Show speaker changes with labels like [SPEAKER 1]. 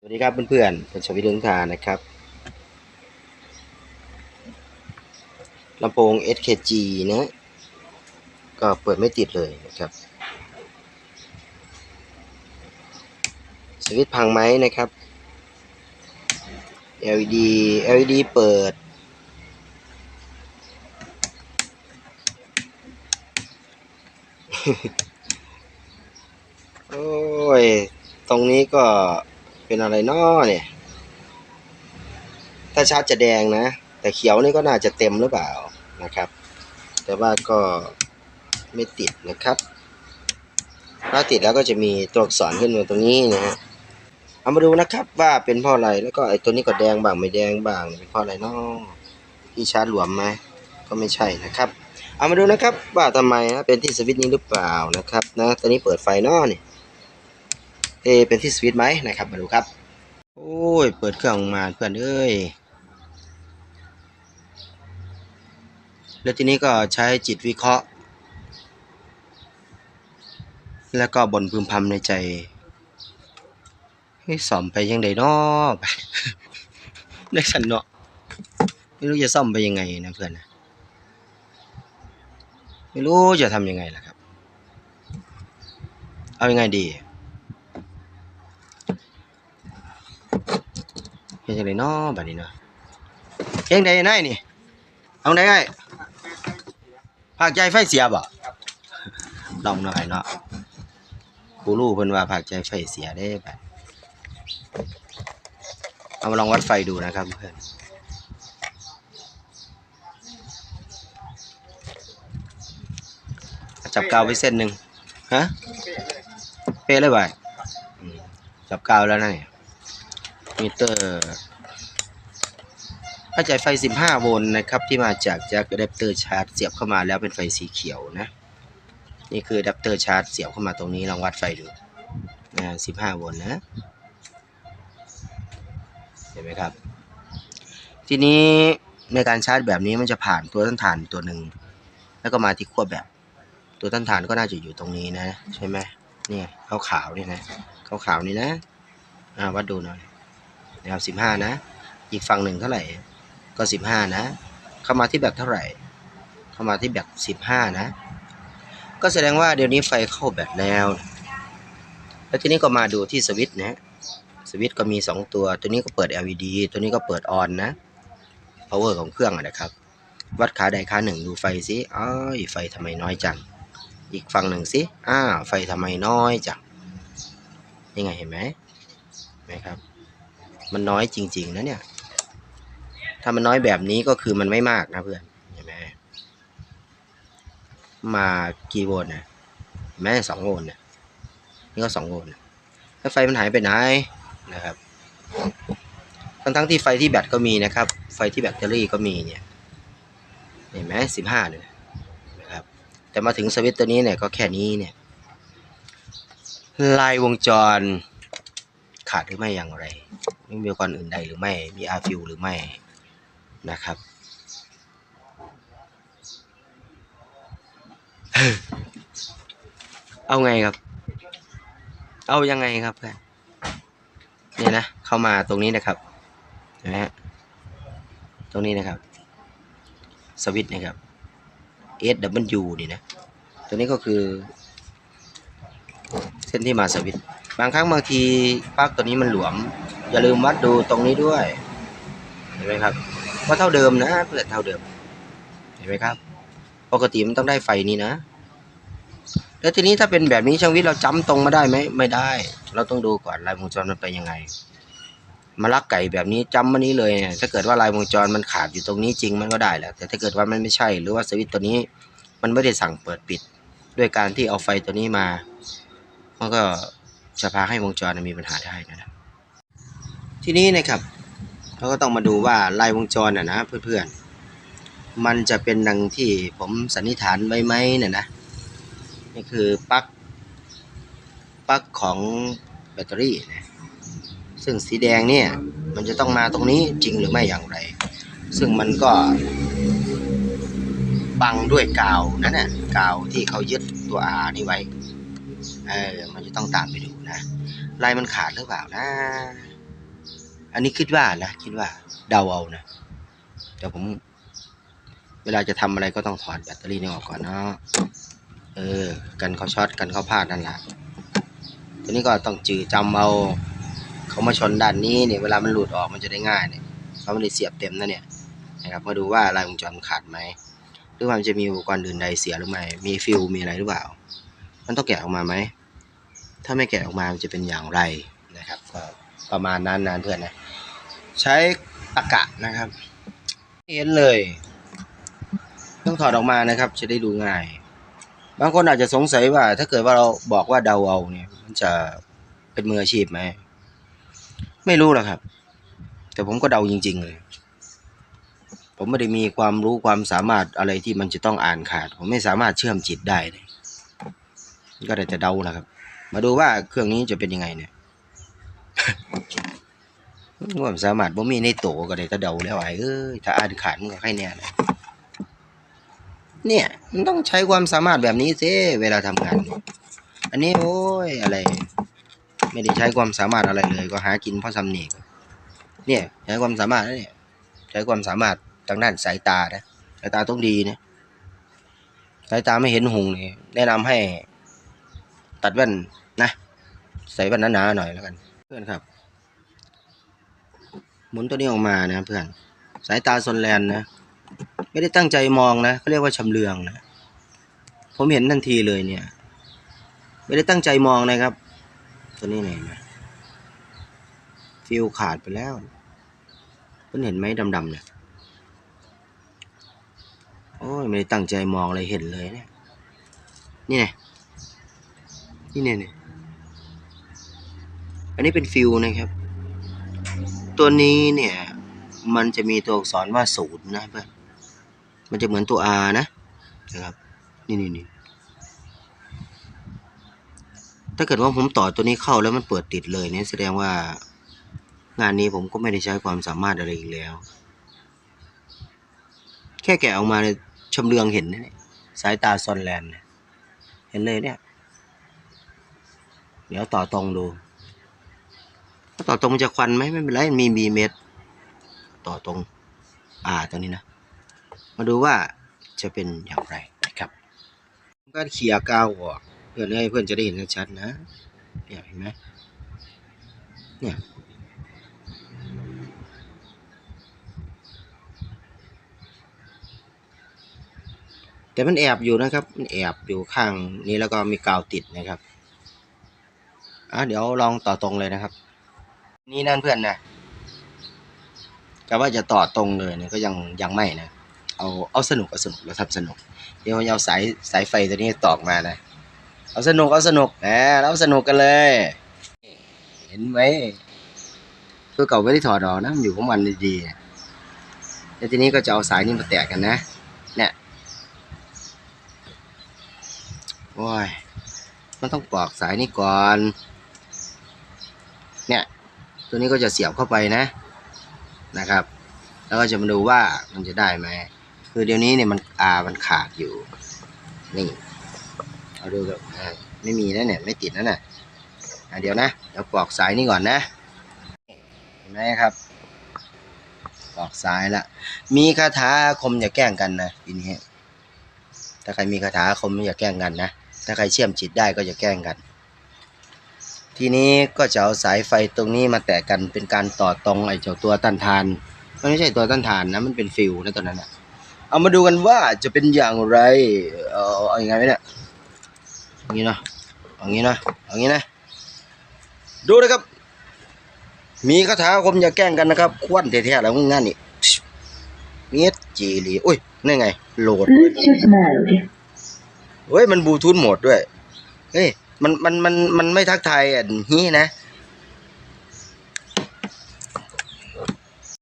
[SPEAKER 1] สวัสดีครับเพื่อนๆเป็นชวิตเรื่องทานนะครับลำโพง SKG นะก็เปิดไม่ติดเลยนะครับ สวิตพังไหมนะครับ LED LED เปิด โอ้ย ตรงนี้ก็ เป็นอะไรน้อเนี่ย ถ้าชาร์จจะแดงนะ แต่เขียวนี่ก็น่าจะเต็มหรือเปล่านะครับ แต่ว่าก็ไม่ติดนะครับ ถ้าติดแล้วก็จะมีตัวอักษรขึ้นมาตรงนี้นะฮะเอามาดูนะครับว่าเป็นเพราะอะไรแล้วก็ไอ้ตัวนี้ก็แดงบ้างไม่แดงบ้างเป็นเพราะอะไรนาะที่ชาร์จหลวมไหมก็ไม่ใช่นะครับ เอามาดูนะครับว่าทำไมฮะเป็นที่สวิตช์นี้หรือเปล่านะครับนะตอนนี้เปิดไฟนอะนี่เอเป็นที่สวิตไหมนะครับมาดูครับ โอ้ย เปิดเครื่องออกมาเพื่อนเอ้ยแล้วทีนี้ก็ใช้จิตวิเคราะห์ แล้วก็บ่นพึมพำในใจเฮ้ยซ่อมไปยังไงนาะได้สันเนาะไม่รู้จะซ่อมไปยังไงนะเพื่อนนะไม่รู้จะทำยังไงล่ะครับ เอายังไงดี เฮ็ดจังไดเนาะบัดนี้เนาะเฮ็ดจังไดนายนี่เอาได้ไงภาคใจไฟเสียบ่ลองหน่อยเนาะครูรู้เพิ่นว่าภาคใจไฟเสียเด้บัดเอามาลองวัดไฟดูนะครับเพื่อนจับกาวไปเส้นหนึ่งฮะเป๊ะเลยบ่ายจับกาวแล้วนะเนี่ยมิเตอร์าจ่ายไฟ 15 โวลต์นะครับที่มาจากจากอะแดปเตอร์ชาร์จเสียบเข้ามาแล้วเป็นไฟสีเขียวนะนี่คืออะแดปเตอร์ชาร์จเสียบเข้ามาตรงนี้ลองวัดไฟดูนะ15 โวลต์นะเห็นไหมครับ ทีนี้ในการชาร์จแบบนี้มันจะผ่านตัวต้นฐานตัวหนึ่งแล้วก็มาที่ขั้วแบบ ตัวต้นฐานก็น่าจะอยู่ตรงนี้นะ ใช่ไหมเนี่ยขาวขาวนี่นะขาวขาวนี่นะอ่าวัดดูหน่อยนะครับสิบห้านะ อีกฝั่งหนึ่งเท่าไหร่ ก็สิบห้านะ เข้ามาที่แบบเท่าไหร่ เข้ามาที่แบบสิบห้านะ ก็แสดงว่าเดี๋ยวนี้ไฟเข้าแบบแล้ว แล้วทีนี้ก็มาดูที่สวิตช์นะสวิตช์ก็มีสองตัว ตัวนี้ก็เปิด LED ตัวนี้ก็เปิดออนนะ power ของเครื่องอะนะครับ วัดขาใดขาหนึ่งดูไฟสิอ้ายไฟทำไมน้อยจัง อีกฝั่งหนึ่งสิอ้าไฟทำไมน้อยจังยังไงเห็นไหมไหมครับ มันน้อยจริง ๆ นะเนี่ย ถ้ามันน้อยแบบนี้ก็คือมันไม่มากนะเพื่อนเห็นไหมมากี่โวลต์นะเห็นไหมสองโวลต์เนี่ยนี่ก็สองโวลต์นะแล้วไฟมันหายไปไหนนะครับทั้งทั้งๆที่ไฟที่แบตก็มีนะครับ ไฟที่แบตเตอรี่ก็มีเนี่ยเห็นไหมสิบห้าเลยนะครับแต่มาถึงสวิตช์ตัวนี้เนี่ยก็แค่นี้เนี่ยลายวงจรขาดหรือไม่อย่างไร ไม่มีอุปกรณ์อื่นใดหรือไม่ มีอาฟิวหรือไม่ นะครับเอาไงครับ เอายังไงครับเพื่อนเนี่ยนะ เข้ามาตรงนี้นะครับเห็นไหมฮะตรงนี้นะครับ สวิตช์นะครับ S W นี่นะ ตัวนี้ก็คือ เส้นที่มาสวิตช์บางครั้งบางทีปลั๊กตัวนี้มันหลวม อย่าลืมวัดดูตรงนี้ด้วย เห็นไหมครับ ว่าเท่าเดิมนะเพื่อนเท่าเดิม เห็นไหมครับ ปกติมันต้องได้ไฟนี้นะ แล้วทีนี้ถ้าเป็นแบบนี้ช่างวิทย์เราจำตรงมาได้ไหมไม่ได้ เราต้องดูก่อนลายวงจรมันเป็นยังไงมาลักไก่แบบนี้จำมันนี้เลยเนี่ยถ้าเกิดว่าลายวงจรมันขาดอยู่ตรงนี้จริงมันก็ได้แหละแต่ถ้าเกิดว่ามันไม่ใช่ หรือว่าสวิตตัวนี้ มันไม่ได้สั่งเปิดปิด ด้วยการที่เอาไฟตัวนี้มา มันก็จะพาให้วงจรมีปัญหาได้นะครับ ทีนี้นะครับ เราก็ต้องมาดูว่าลายวงจรน่ะนะเพื่อนๆ มันจะเป็นดังที่ผมสันนิษฐานไว้ไหมเนี่ยนะ นี่คือปลั๊กปลั๊กของแบตเตอรี่นะซึ่งสีแดงเนี่ยมันจะต้องมาตรงนี้จริงหรือไม่อย่างไร ซึ่งมันก็บังด้วยกาวนั่นน่ะกาวที่เขายึดตัว R นี่ไว้ เออ มันจะต้องตามไปดูนะลายมันขาดหรือเปล่านะ อันนี้คิดว่านะคิดว่าเดาเอานะแต่ผม เวลาจะทำอะไรก็ต้องถอดแบตเตอรี่นี่ออกก่อนเนาะเออ กันเขาช็อตกันเขาพลาดนั่นแหละทีนี้ก็ต้องจือจำเอาเขามาชนด้านนี้เนี่ยเวลามันหลุดออกมันจะได้ง่ายเนี่ยเขาไม่ได้เสียบเต็มนะเนี่ยนะครับมาดูว่าลายวงจรมันขาดไหมหรือว่ามันจะมีอุปกรณ์อื่นใดเสียหรือไม่มีฟิลมีอะไรหรือเปล่า มันต้องแกะออกมาไหมถ้าไม่แกะออกมามันจะเป็นอย่างไรนะครับก็ ประมาณนั้นนะเพื่อนนะใช้ตะกะนะครับเห็นเลย ต้องถอดออกมานะครับ จะได้ดูง่าย บางคนอาจจะสงสัยว่า ถ้าเกิดว่าเราบอกว่าเดาเอาเนี่ย มันจะเป็นมืออาชีพไหมไม่รู้หรอกครับ แต่ผมก็เดาจริง ๆ เลย ผมไม่ได้มีความรู้ความสามารถอะไรที่มันจะต้องอ่านขาด ผมไม่สามารถเชื่อมจิตได้เลยก็ได้แต่เดาแหละครับ มาดูว่าเครื่องนี้จะเป็นยังไงเนี่ย ความสามารถบ่มีในโตก็ได้แต่เดาแล้วไอ้เอ้ยถ้าอ่านขาดมันก็ใครแน่นะเนี่ยมันต้องใช้ความสามารถแบบนี้สิเวลาทำงาน อันนี้โอ้ยอะไร ไม่ได้ใช้ความสามารถอะไรเลย ก็หากินเพราะสำเนียกเนี่ยใช้ความสามารถนะเนี่ยใช้ความสามารถทางด้านสายตานะสายตาต้องดีนะสายตาไม่เห็นหงนี่แนะนำให้ ตัดแว่นนะ ใส่แว่นหนาๆหน่อยแล้วกัน เพื่อนครับ หมุนตัวนี้ออกมานะเพื่อน สายตาซนแลนนะ ไม่ได้ตั้งใจมองนะเขาเรียกว่าชำเลืองนะ ผมเห็นทันทีเลยเนี่ย ไม่ได้ตั้งใจมองนะครับ ตัวนี้เนี่ยเห็นไหมฟิวขาดไปแล้ว เพิ่อนเห็นไหมดำๆเนี่ย โอ้ยไม่ได้ตั้งใจมองเลยเห็นเลยเนี่ย นี่ไงนี่เนี่ย อันนี้เป็นฟิวนะครับ ตัวนี้เนี่ย มันจะมีตัวอักษรว่าศูนย์นะเพื่อนมันจะเหมือนตัว R นะนะครับ นี่นี่นี่ถ้าเกิดว่าผมต่อตัวนี้เข้าแล้วมันเปิดติดเลยเนี่ยแสดงว่างานนี้ผมก็ไม่ได้ใช้ความสามารถอะไรอีกแล้ว แค่แกะออกมาชำเลืองเห็นนะเนี่ยสายตาซอนแลนเห็นเลยเนี่ย เดี๋ยวต่อตรงดู ต่อตรงมันจะควันไหมไม่เป็นไรมีมีเม็ดต่อตรงอ่าตัวนี้นะ มาดูว่าจะเป็นอย่างไรนะครับก็เขี่ยกาวออกเพื่อให้เพื่อนจะได้เห็นชัดนะเนี่ยเห็นไหมเนี่ยแต่มันแอบอยู่นะครับ มันแอบอยู่ข้างนี้แล้วก็มีกาวติดนะครับอะเดี๋ยวลองต่อตรงเลยนะครับ นี่นั่นเพื่อนนะกะว่าจะต่อตรงเลยเนี่ยก็ยังยังไม่นะ เอาเอาสนุกเอาสนุกเราทำสนุก เดี๋ยวเอาสายสายไฟตัวนี้ตอกมานะ เอาสนุกเอาสนุกแหมเราสนุกกันเลย เห็นไหมตัวเก่าไม่ได้ถอดออกนะมันอยู่ของมันดีๆแล้วทีนี้ก็จะเอาสายนี้มาแตะกันนะ เนี่ยโอ้ยมันต้องปอกสายนี้ก่อน เนี่ย ตัวนี้ก็จะเสียบเข้าไปนะนะครับ แล้วก็จะมาดูว่ามันจะได้ไหมคือเดี๋ยวนี้เนี่ยมันอามันขาดอยู่ นี่เอาดูแบบไม่มีนะเนี่ยไม่ติดนะเนี่ยอะเดี๋ยวนะเดี๋ยวปลอกสายนี้ก่อนนะเห็นไหมครับปลอกสายละมีคาถาคมอย่าแกล้งกันนะทีนี้ถ้าใครมีคาถาอาคมอย่าแกล้งกันนะถ้าใครเชื่อมจิตได้ก็อย่าแกล้งกัน ทีนี้ก็จะเอาสายไฟตรงนี้มาแตะกันเป็นการต่อตรงไอ้เจ้าตัวต้านทาน มันไม่ใช่ตัวต้านทานนะมันเป็นฟิวนะตัวนั้นนะเอามาดูกันว่าจะเป็นอย่างไรเอาเอาอย่างไงไหมเนี่ยอย่างนี้เนาะเอาอย่างนี้เนาะเอาอย่างนี้นะ ดูนะครับ มีคาถาอาคมอย่าแกล้งกันนะครับ ควันแท้ๆแล้วงานนี่เมียดจีรีอุ้ยนี่นไง โหลด
[SPEAKER 2] Bluetooth mode.
[SPEAKER 1] เฮ้ยมันบลูทูธโหมดด้วย เฮ้ย มันมันมันมันไม่ทักทายอะฮีนะ